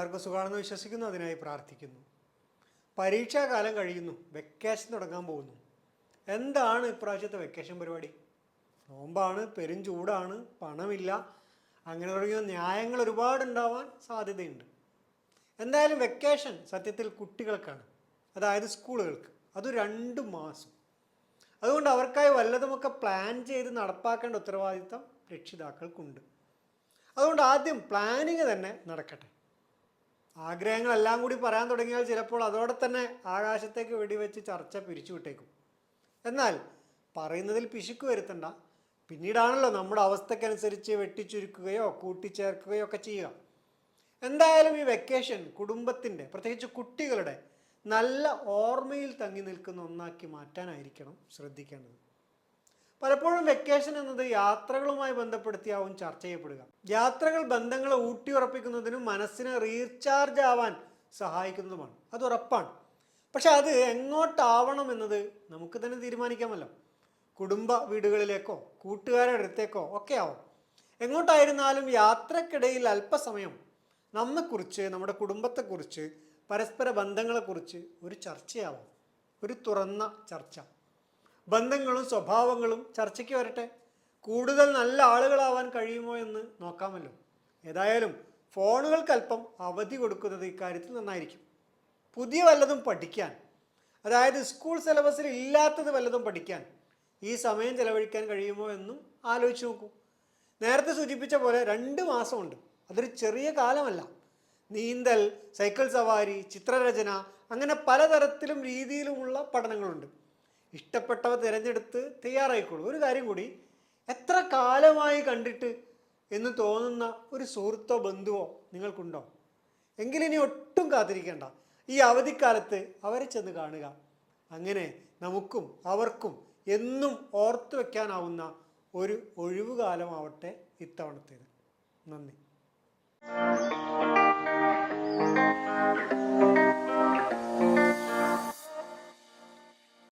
എല്ലാവർക്കും സുഖമാണെന്ന് വിശ്വസിക്കുന്നു അതിനായി പ്രാർത്ഥിക്കുന്നു. പരീക്ഷാകാലം കഴിയുന്നു വെക്കേഷൻ തുടങ്ങാൻ പോകുന്നു. എന്താണ് ഇപ്രാവശ്യത്തെ വെക്കേഷൻ പരിപാടി? നോമ്പാണ് പെരും ചൂടാണ് പണമില്ല. അങ്ങനെ തുടങ്ങിയ ന്യായങ്ങൾ ഒരുപാടുണ്ടാവാൻ സാധ്യതയുണ്ട്. എന്തായാലും വെക്കേഷൻ സത്യത്തിൽ കുട്ടികൾക്കാണ് അതായത് സ്കൂളുകൾക്ക്. അത് രണ്ട് മാസം. അതുകൊണ്ട് അവർക്കായി വല്ലതുമൊക്കെ പ്ലാൻ ചെയ്ത് നടപ്പാക്കേണ്ട ഉത്തരവാദിത്തം രക്ഷിതാക്കൾക്കുണ്ട്. അതുകൊണ്ട് ആദ്യം പ്ലാനിങ് തന്നെ നടക്കട്ടെ. ആഗ്രഹങ്ങളെല്ലാം കൂടി പറയാൻ തുടങ്ങിയാൽ ചിലപ്പോൾ അതോടെ തന്നെ ആകാശത്തേക്ക് വെടിവെച്ച് ചർച്ച പിരിച്ചുവിട്ടേക്കും എന്നാൽ പറയുന്നതിൽ പിശുക്ക് വരുത്തണ്ട. പിന്നീടാണല്ലോ നമ്മുടെ അവസ്ഥക്കനുസരിച്ച് വെട്ടിച്ചുരുക്കുകയോ കൂട്ടിച്ചേർക്കുകയോ ഒക്കെ ചെയ്യുക. എന്തായാലും ഈ വെക്കേഷൻ കുടുംബത്തിന്റെ പ്രത്യേകിച്ച് കുട്ടികളുടെ നല്ല ഓർമ്മയിൽ തങ്ങി നിൽക്കുന്ന ഒന്നാക്കി മാറ്റാനായിരിക്കണം ശ്രദ്ധിക്കേണ്ടത്. പലപ്പോഴും വെക്കേഷൻ എന്നത് യാത്രകളുമായി ബന്ധപ്പെടുത്തിയാവും ചർച്ച ചെയ്യപ്പെടുക. യാത്രകൾ ബന്ധങ്ങളെ ഊട്ടിയുറപ്പിക്കുന്നതിനും മനസ്സിനെ റീചാർജ് ആവാൻ സഹായിക്കുന്നതുമാണ്. അത് ഉറപ്പാണ്. പക്ഷെ അത് എങ്ങോട്ടാവണം എന്നത് നമുക്ക് തന്നെ തീരുമാനിക്കാമല്ലോ. കുടുംബ വീടുകളിലേക്കോ കൂട്ടുകാരുടെ അടുത്തേക്കോ ഒക്കെ ആവും എങ്ങോട്ടായിരുന്നാലും യാത്രക്കിടയിൽ അല്പസമയം നമ്മെക്കുറിച്ച് നമ്മുടെ കുടുംബത്തെക്കുറിച്ച് പരസ്പര ബന്ധങ്ങളെക്കുറിച്ച് ഒരു ചർച്ചയാവാം. ഒരു തുറന്ന ചർച്ച. ബന്ധങ്ങളും സ്വഭാവങ്ങളും ചർച്ചയ്ക്ക് വരട്ടെ. കൂടുതൽ നല്ല ആളുകളാവാൻ കഴിയുമോ എന്ന് നോക്കാമല്ലോ. ഏതായാലും ഫോണുകൾക്കല്പം അവധി കൊടുക്കുന്നത് ഇക്കാര്യത്തിൽ നന്നായിരിക്കും. പുതിയ വല്ലതും പഠിക്കാൻ അതായത് സ്കൂൾ സിലബസിൽ ഇല്ലാത്തത് വല്ലതും പഠിക്കാൻ ഈ സമയം ചെലവഴിക്കാൻ കഴിയുമോ എന്നും ആലോചിച്ച് നോക്കൂ. നേരത്തെ സൂചിപ്പിച്ച പോലെ രണ്ട് മാസമുണ്ട്. അതൊരു ചെറിയ കാലമല്ല. നീന്തൽ സൈക്കിൾ സവാരി ചിത്രരചന അങ്ങനെ പലതരത്തിലും രീതിയിലുമുള്ള പഠനങ്ങളുണ്ട്. ഇഷ്ടപ്പെട്ടവ തിരഞ്ഞെടുത്ത് തയ്യാറായിക്കോളൂ. ഒരു കാര്യം കൂടി എത്ര കാലമായി കണ്ടിട്ട് എന്ന് തോന്നുന്ന ഒരു സുഹൃത്തോ ബന്ധുവോ നിങ്ങൾക്കുണ്ടോ? എങ്കിലിനി ഒട്ടും കാത്തിരിക്കേണ്ട. ഈ അവധിക്കാലത്ത് അവരെ ചെന്ന് കാണുക. അങ്ങനെ നമുക്കും അവർക്കും എന്നും ഓർത്തു വയ്ക്കാനാവുന്ന ഒരു ഒഴിവുകാലമാവട്ടെ ഇത്തവണത്തേത്. നന്ദി.